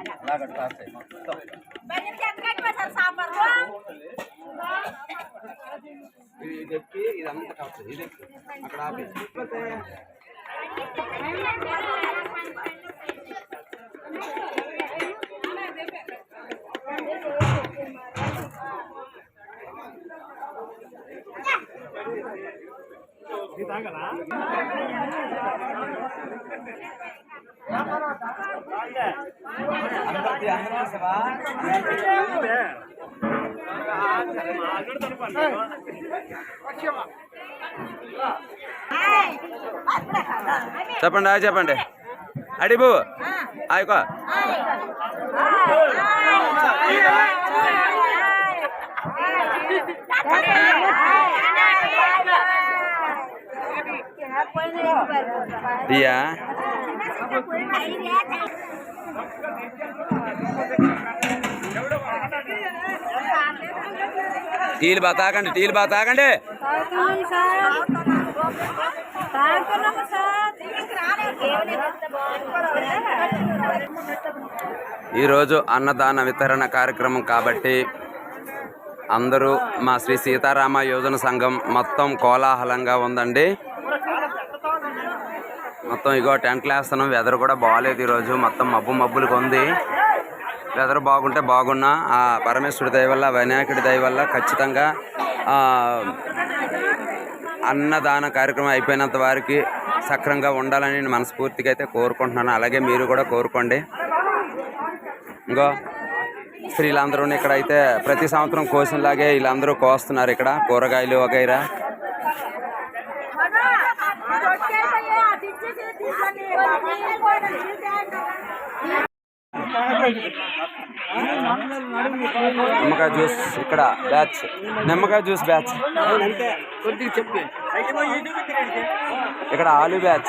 ఎక్కడికి ఇది ఇదంతా ఇది అక్కడ చెప్పండి చూసావా? చెప్పండి. అడి చెప్పండి అడిబు ఆయకో ఇయా టీలు బాగా తాగండి టీలు బాగా తాగండి. ఈరోజు అన్నదాన వితరణ కార్యక్రమం కాబట్టి అందరూ మా శ్రీ సీతారామ యోజన సంఘం మొత్తం కోలాహలంగా ఉందండి. మొత్తం ఇగో టెంట్లు వేస్తున్నాం వెదర్ కూడా బాగాలేదు ఈరోజు. మొత్తం మబ్బు మబ్బులకు ఉంది. వెదర్ బాగుంటే బాగున్నా. ఆ పరమేశ్వరుడి దయ వల్ల వినాయకుడి దయ వల్ల ఖచ్చితంగా అన్నదాన కార్యక్రమం అయిపోయినంత వారికి సక్రంగా ఉండాలని నేను మనస్ఫూర్తిగా అయితే కోరుకుంటున్నాను. అలాగే మీరు కూడా కోరుకోండి. ఇంకో స్త్రీలందరూ ఇక్కడ అయితే ప్రతి సంవత్సరం కోసినలాగే వీళ్ళందరూ కోస్తున్నారు ఇక్కడ. కూరగాయలు వగైరా. నిమ్మకాయ జ్యూస్ ఇక్కడ బ్యాచ్. నిమ్మకాయ జ్యూస్ బ్యాచ్. ఇక్కడ ఆలు బ్యాచ్.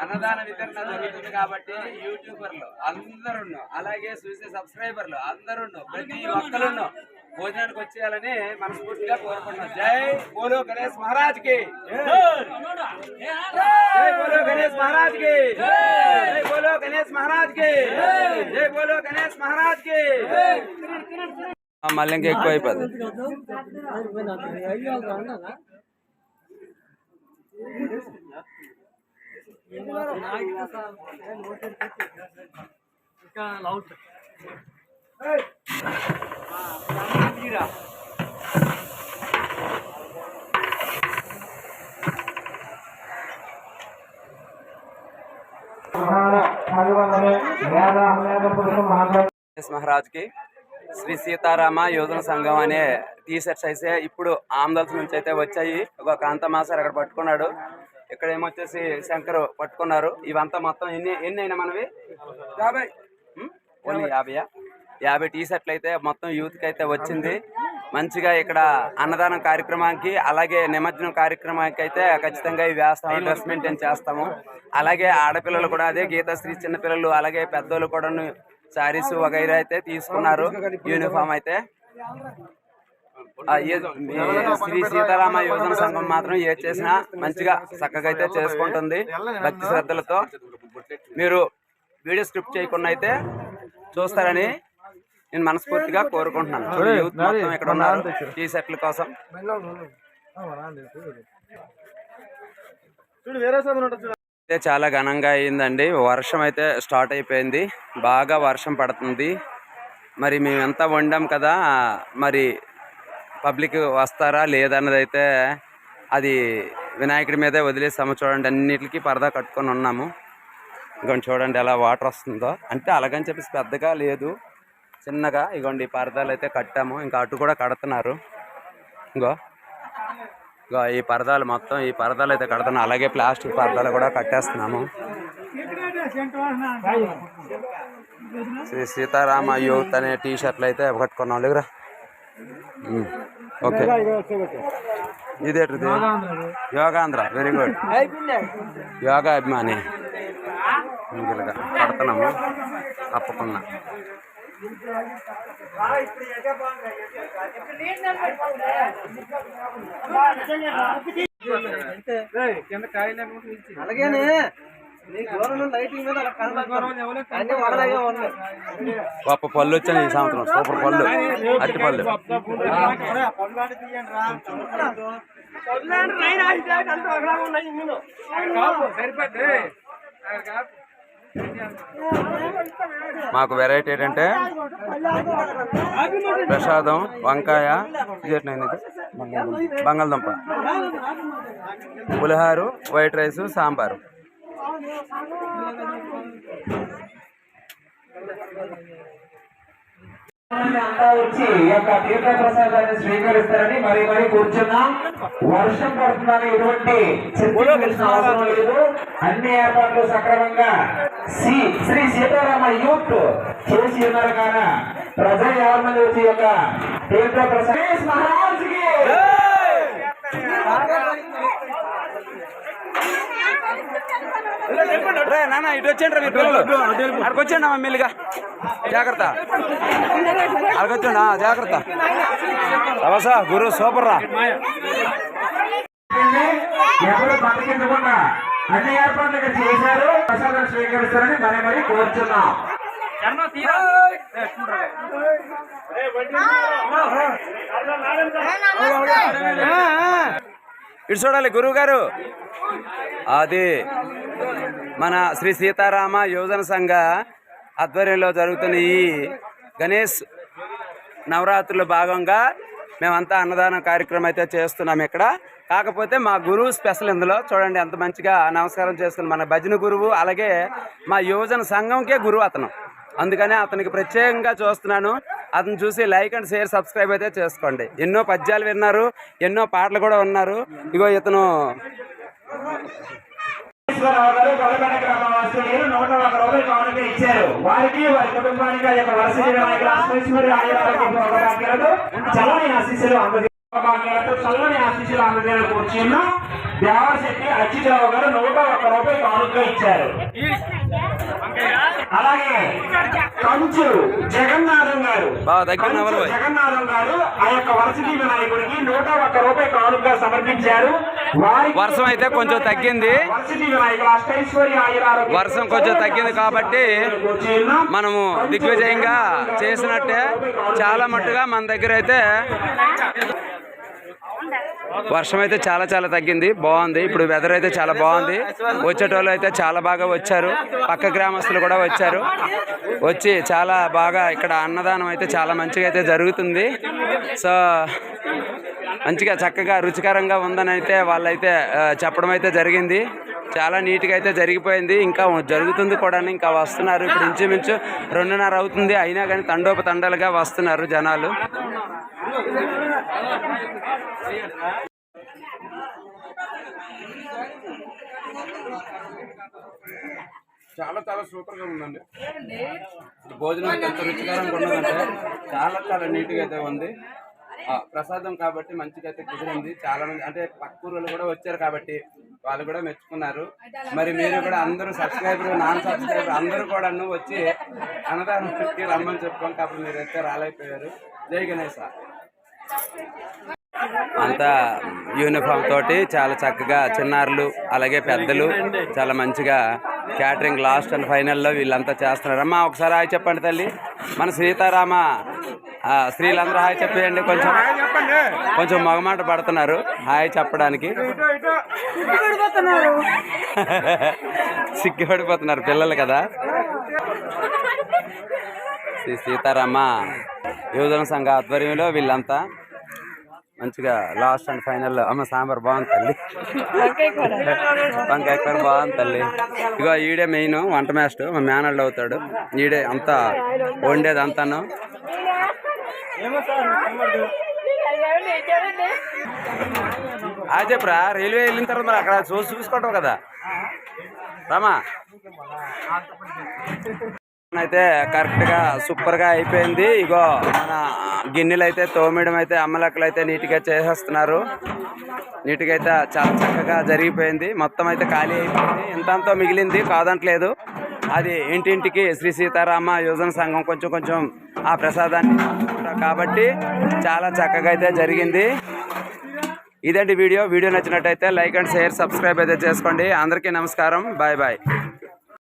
అన్నదాన వితరణ జరుగుతుంది కాబట్టి యూట్యూబర్లు అందరూ అలాగే చూసే సబ్స్క్రైబర్లు అందరూ ప్రతి ఒక్కరు భోజనానికి వచ్చేయాలని మనస్ఫూర్తిగా కోరుకుంటున్నాం జై బోలో గణేష్ మహారాజ్కి జై బోలో గణేష్ మహారాజ్కి జై బోలో గణేష్ మహారాజ్కి జై బోలో గణేష్ మహారాజ్కి మళ్ళీ ఇంకా ఎక్కువ అయిపోతుంది మహారాజ్కి శ్రీ సీతారామ యోజన సంఘం అనే టీ షర్ట్స్ అయితే ఇప్పుడు ఆమ్దల్స్ నుంచి అయితే వచ్చాయి. ఒక కాంతమాసారు అక్కడ పట్టుకున్నాడు. ఇక్కడ ఏమొచ్చేసి శంకర్ పట్టుకున్నారు. ఇవంతా మొత్తం ఎన్ని ఎన్ని అయినా మనవి? యాభై. ఓన్లీ యాభైయా? యాభై టీ షర్ట్లు అయితే మొత్తం యూత్కి అయితే వచ్చింది. మంచిగా ఇక్కడ అన్నదానం కార్యక్రమానికి అలాగే నిమజ్జనం కార్యక్రమానికి అయితే ఖచ్చితంగా ఇవి వేస్తాము డ్రెస్ మెయింటైన్ చేస్తాము. అలాగే ఆడపిల్లలు కూడా అదే గీతాశ్రీ చిన్నపిల్లలు అలాగే పెద్దోళ్ళు కూడా శారీస్ వగైరా అయితే తీసుకున్నారు. యూనిఫామ్ అయితే. శ్రీ సీతారామ యోజన సంఘం మాత్రం ఏ చేసినా మంచిగా చక్కగా అయితే చేసుకుంటుంది భక్తి శ్రద్ధలతో. మీరు వీడియో స్క్రిప్ట్ చేయకుండా అయితే చూస్తారని నేను మనస్ఫూర్తిగా కోరుకుంటున్నాను. చూడు యూత్ మొత్తం ఇక్కడ ఉన్నారు. టీ షర్ట్ల కోసం. చూడు వేరే సాధన ఉంటుంది చూడు. అయితే చాలా ఘనంగా అయిందండి వర్షం అయితే స్టార్ట్ అయిపోయింది. బాగా వర్షం పడుతుంది. మరి మేము ఎంత వండాం కదా మరి పబ్లిక్ వస్తారా లేదన్నది అయితే అది వినాయకుడి మీదే వదిలేసాము చూడండి అన్నిటికీ పరదా కట్టుకొని ఉన్నాము. ఇగోండి చూడండి ఎలా వాటర్ వస్తుందో. అంటే అలాగని చెప్పేసి పెద్దగా లేదు. చిన్నగా ఇగోండి ఈ పరదాలు అయితే కట్టాము. ఇంకా అటు కూడా కడుతున్నారు. ఇంకో ఇగో ఈ పరదాలు మొత్తం ఈ పరదాలు అయితే కడుతున్నాం అలాగే ప్లాస్టిక్ పరదాలు కూడా కట్టేస్తున్నాము. శ్రీ సీతారామ యూత్ అనే టీ షర్ట్లు అయితే కట్టుకున్నాం లేదురా ఓకే. ఇదేటిది యోగాంధ్ర. వెరీ గుడ్ యోగా అభిమాని. ఇందులుగా కడుతున్నాము తప్పకుండా. కింద కాయలు అలాగేనే. గొప్ప పళ్ళు వచ్చాయి ఈ సంవత్సరం. సూపర్ పళ్ళు. అట్టి పళ్ళు. మాకు వెరైటీ ఏంటంటే ప్రసాదం వంకాయ? బంగాళదుంప. Pulihora white rice sambar. అంతా వచ్చి యొక్క తీర్థ ప్రసాదాన్ని స్వీకరిస్తారని మరి మరి కూర్చున్నా. వర్షం పడుతుందని ఎటువంటి చింతించాల్సిన అవసరం లేదు. అన్ని ఏర్పాట్లు సక్రమంగా. శ్రీ శ్రీ సీతారామ యూత్ చేసి ఉన్నారు కాన. ప్రజలు ఎవరి మంది వచ్చి యొక్క తీర్థ ప్రసాద్ మహారాజ్ రే నాన్న ఇటు వచ్చేయండి మీ పిల్లలు. అక్కడికి వచ్చేయండి అమ్మ మెల్లిగా. జాగ్రత్త. అక్కడికి వచ్చేయండి ఆ, జాగ్రత్త. అవసా గురు సూపర్ రా. ఎవరు బతికించకుండా అన్ని ఏర్పాట్లు ఇక్కడ చేశారు. ప్రసాదం స్వీకరిస్తారని మరి మరి కోరుచున్నాం. ఇటు చూడాలి గురువు గారు. అది. మన శ్రీ సీతారామ యువజన సంఘ ఆధ్వర్యంలో జరుగుతున్న ఈ గణేష్ నవరాత్రుల భాగంగా మేమంతా అన్నదాన కార్యక్రమం అయితే చేస్తున్నాం ఇక్కడ. కాకపోతే మా గురువు స్పెషల్ ఇందులో చూడండి ఎంత మంచిగా నమస్కారం చేస్తున్నాం మన భజన గురువు అలాగే మా యువజన సంఘంకే గురువు అతను. అందుకనే అతనికి ప్రత్యేకంగా చూస్తున్నాను. అతను చూసి లైక్ అండ్ షేర్ సబ్స్క్రైబ్ అయితే చేసుకోండి. ఎన్నో పద్యాలు విన్నారు ఎన్నో పాటలు కూడా ఉన్నారు. ఇగో ఇతను నూట ఒక రూపాయలు కానుక ఇచ్చారు. వారికి వారి కుటుంబానికి ఆ యొక్క వరుస నాయకులు అశ్వేశ్వరి ఆయురాలతో చల్లని ఆశీస్సులు అందజేయాలతో చల్లని ఆశీస్సులు అందజేయాలని కూర్చున్న దేవశెట్టి అచ్యుతరావు గారు నూట ఒక రూపాయలు కానుక ఇచ్చారు. అలాగే కంచు జగన్నాథం గారు. జగన్నాథం గారు ఆ యొక్క వరసతి వినాయకుడికి నూట ఒక్క రూపాయి కానుకగా సమర్పించారు. వర్షం అయితే కొంచెం తగ్గింది. వర్షం కొంచెం తగ్గింది కాబట్టి మనము దిగ్విజయంగా చేసినట్టే. చాలా మట్టుగా మన దగ్గర అయితే వర్షం అయితే చాలా చాలా తగ్గింది బాగుంది. ఇప్పుడు వెదర్ అయితే చాలా బాగుంది. వచ్చేటోళ్ళు అయితే చాలా బాగా వచ్చారు. పక్క గ్రామస్తులు కూడా వచ్చారు. వచ్చి చాలా బాగా ఇక్కడ అన్నదానం అయితే చాలా మంచిగా అయితే జరుగుతుంది. సో మంచిగా చక్కగా రుచికరంగా ఉందని అయితే వాళ్ళైతే చెప్పడం అయితే జరిగింది. చాలా నీట్గా అయితే జరిగిపోయింది. ఇంకా జరుగుతుంది కూడా ఇంకా వస్తున్నారు. ఇప్పుడు ఇంచుమించు రెండున్నర అవుతుంది. అయినా కానీ తండోపతండాలుగా వస్తున్నారు జనాలు. చాలా చాలా సూపర్గా ఉందండి భోజనం ఎంత రుచికరంగా ఉన్నదంటే చాలా చాలా నీట్గా అయితే ఉంది. ఆ, ప్రసాదం కాబట్టి మంచిగా అయితే కుదిరింది. చాలా మంది అంటే పక్క ఊరు కూడా వచ్చారు కాబట్టి వాళ్ళు కూడా మెచ్చుకున్నారు. మరి మీరు కూడా అందరూ సబ్స్క్రైబర్ నాన్ సబ్స్క్రైబర్ అందరూ కూడా వచ్చి అన్నదానం రమ్మని చెప్పుకోండి కాబట్టి మీరు అయితే రాలేకపోయారు. జై గణేశ అంతా యూనిఫామ్ తోటి చాలా చక్కగా చిన్నారులు అలాగే పెద్దలు చాలా మంచిగా క్యాటరింగ్ లాస్ట్ అండ్ ఫైనల్లో వీళ్ళంతా చేస్తున్నారు. అమ్మా ఒకసారి హాయ్ చెప్పండి తల్లి. మన సీతారామ ఆ, స్త్రీలందరూ హాయ్ చెప్పేయండి కొంచెం. కొంచెం మగమాట పడుతున్నారు. హాయ్ చెప్పడానికి. సిగ్గుపడిపోతున్నారు. పిల్లలు కదా. శ్రీ సీతారామ. యువజన సంఘ ఆధ్వర్యంలో వీళ్ళంతా మంచిగా లాస్ట్ అండ్ ఫైనల్ అమ్మ సాంబార్ బాగుంది తల్లి. వంకాయ కూర. బాగుంది తల్లి. ఇగో ఈడే మెయిన్ వంట మాస్టర్ మా మేనల్డ్ అవుతాడు. ఈడే అంతా వండేది అంతాను. ఆ చెప్పురా రైల్వే వెళ్ళిన తర్వాత మరి అక్కడ చూసి చూసుకుంటాం కదా. రామా. అయితే కరెక్ట్గా సూపర్గా అయిపోయింది. ఇగో మన గిన్నెలు అయితే తోమేయడం అయితే అమ్మలక్కలు అయితే నీట్గా చేసేస్తున్నారు. నీట్గా అయితే చాలా చక్కగా జరిగిపోయింది. మొత్తం అయితే ఖాళీ అయిపోయింది. ఎంతంతో మిగిలింది కాదంటలేదు. అది ఇంటింటికి శ్రీ సీతారామ యోజన సంఘం కొంచెం కొంచెం ఆ ప్రసాదాన్ని కాబట్టి చాలా చక్కగా అయితే జరిగింది. ఇదండి వీడియో. వీడియో నచ్చినట్టయితే లైక్ అండ్ షేర్ సబ్స్క్రైబ్ అయితే చేసుకోండి. అందరికీ నమస్కారం. Bye bye.